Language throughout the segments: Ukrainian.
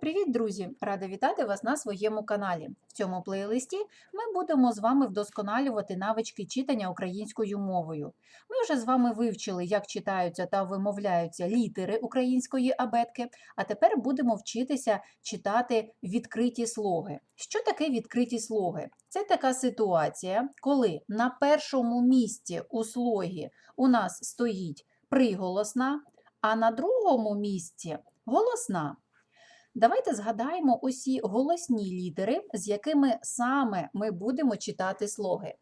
Привіт, друзі! Рада вітати вас на своєму каналі. В цьому плейлисті ми будемо з вами вдосконалювати навички читання українською мовою. Ми вже з вами вивчили, як читаються та вимовляються літери української абетки, а тепер будемо вчитися читати відкриті слоги. Що таке відкриті слоги? Це така ситуація, коли на першому місці у слогі у нас стоїть приголосна, а на другому місці голосна. Давайте згадаємо усі голосні літери, з якими саме ми будемо читати слоги.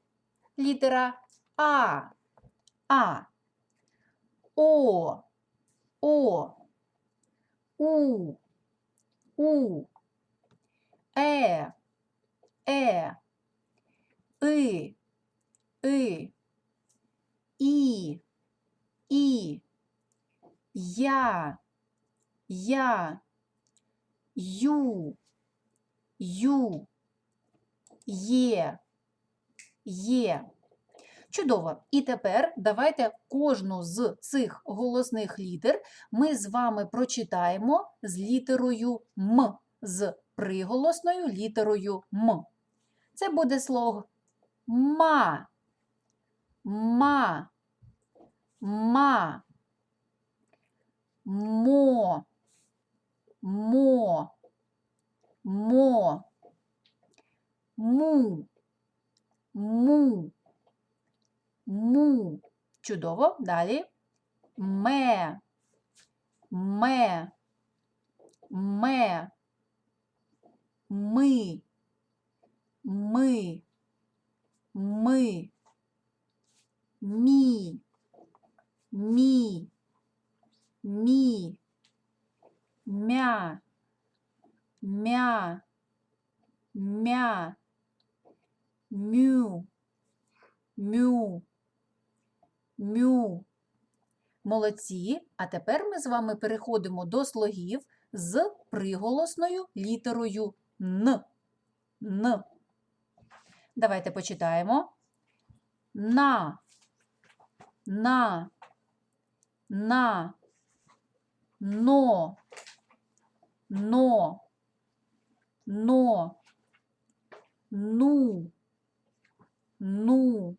Літера А, А, О, О, У, У, Е, Е, И, И, І, І, Я, Я. Ю, ю, є, є. Чудово. І тепер давайте кожну з цих голосних літер ми з вами прочитаємо з літерою М, з приголосною літерою М. Це буде слог ма, ма, ма, мо, мо, му, му, му. Чудово. Далі. Ме, ме, ме, ми, ми, ми, мі, мі, мі мя, мя, мя, мю, мю, мю. Молодці. А тепер ми з вами переходимо до слогів з приголосною літерою Н. Н. Давайте почитаємо. На, на, на, но, но, но, ну, ну,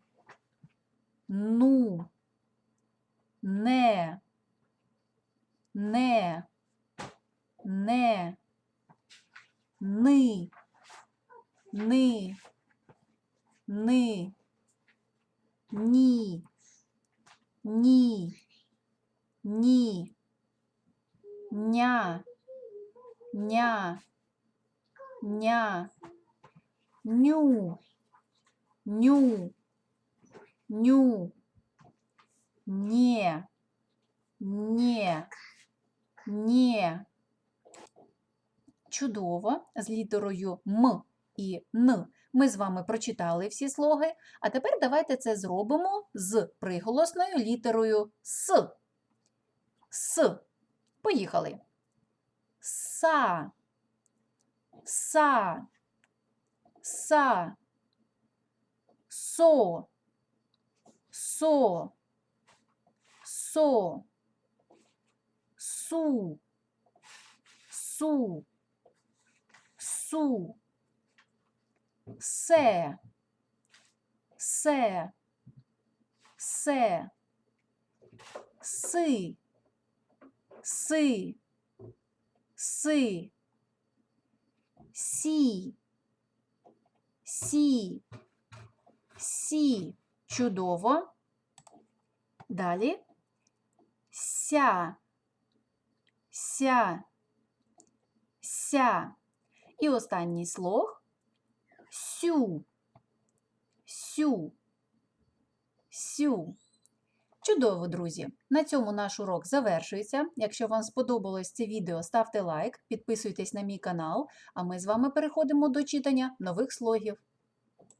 ну, не, не, не, ни, ни, ни, ні, ня, ня, ня, ню, ню, ню, не, не, не. Чудово, з літерою М і Н. Ми з вами прочитали всі слоги, а тепер давайте це зробимо з приголосною літерою С. С. Поїхали. Са, са, са, со, со, со, су, су, су, се, се, се, си, си, си, сі, сі, сі. Чудово. Далі ся, ся, ся. І останній слог сю, сю, сю. Чудово, друзі! На цьому наш урок завершується. Якщо вам сподобалось це відео, ставте лайк, підписуйтесь на мій канал, а ми з вами переходимо до читання нових слогів.